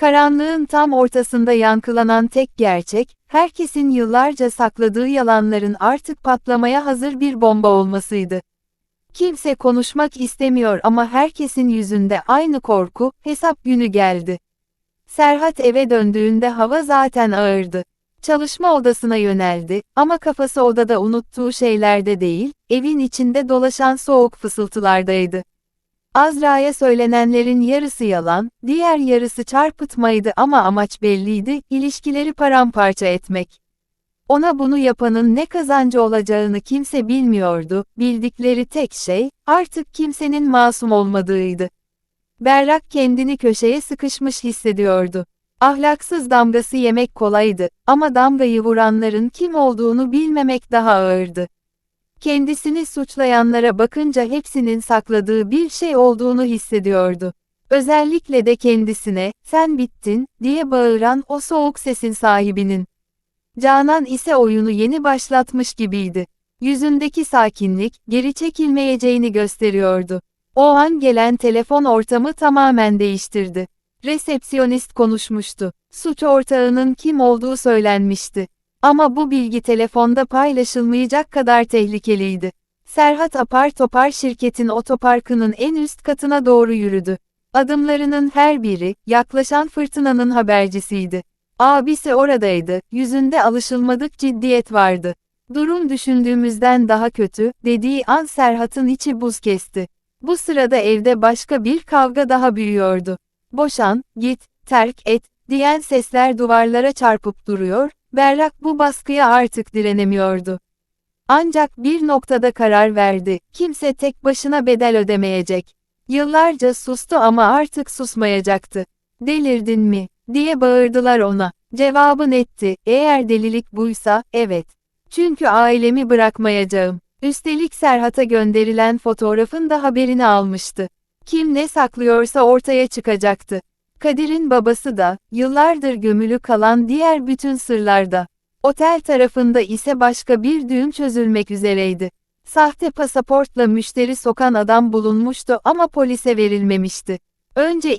Karanlığın tam ortasında yankılanan tek gerçek, herkesin yıllarca sakladığı yalanların artık patlamaya hazır bir bomba olmasıydı. Kimse konuşmak istemiyor ama herkesin yüzünde aynı korku, hesap günü geldi. Serhat eve döndüğünde hava zaten ağırdı. Çalışma odasına yöneldi ama kafası odada unuttuğu şeylerde değil, evin içinde dolaşan soğuk fısıltılardaydı. Azra'ya söylenenlerin yarısı yalan, diğer yarısı çarpıtmaydı ama amaç belliydi, ilişkileri paramparça etmek. Ona bunu yapanın ne kazancı olacağını kimse bilmiyordu, bildikleri tek şey, artık kimsenin masum olmadığıydı. Berrak kendini köşeye sıkışmış hissediyordu. Ahlaksız damgası yemek kolaydı, ama damgayı vuranların kim olduğunu bilmemek daha ağırdı. Kendisini suçlayanlara bakınca hepsinin sakladığı bir şey olduğunu hissediyordu. Özellikle de kendisine, sen bittin, diye bağıran o soğuk sesin sahibinin. Canan ise oyunu yeni başlatmış gibiydi. Yüzündeki sakinlik, geri çekilmeyeceğini gösteriyordu. O an gelen telefon ortamı tamamen değiştirdi. Resepsiyonist konuşmuştu. Suç ortağının kim olduğu söylenmişti. Ama bu bilgi telefonda paylaşılmayacak kadar tehlikeliydi. Serhat apar topar şirketin otoparkının en üst katına doğru yürüdü. Adımlarının her biri, yaklaşan fırtınanın habercisiydi. Abisi oradaydı, yüzünde alışılmadık ciddiyet vardı. Durum düşündüğümüzden daha kötü, dediği an Serhat'ın içi buz kesti. Bu sırada evde başka bir kavga daha büyüyordu. Boşan, git, terk et, diyen sesler duvarlara çarpıp duruyor, Berrak bu baskıya artık direnemiyordu. Ancak bir noktada karar verdi, kimse tek başına bedel ödemeyecek. Yıllarca sustu ama artık susmayacaktı. Delirdin mi? diye bağırdılar ona. Cevabı netti, eğer delilik buysa, evet. Çünkü ailemi bırakmayacağım. Üstelik Serhat'a gönderilen fotoğrafın da haberini almıştı. Kim ne saklıyorsa ortaya çıkacaktı. Kadir'in babası da, yıllardır gömülü kalan diğer bütün sırlarda. Otel tarafında ise başka bir düğüm çözülmek üzereydi. Sahte pasaportla müşteri sokan adam bulunmuştu ama polise verilmemişti. Önce iş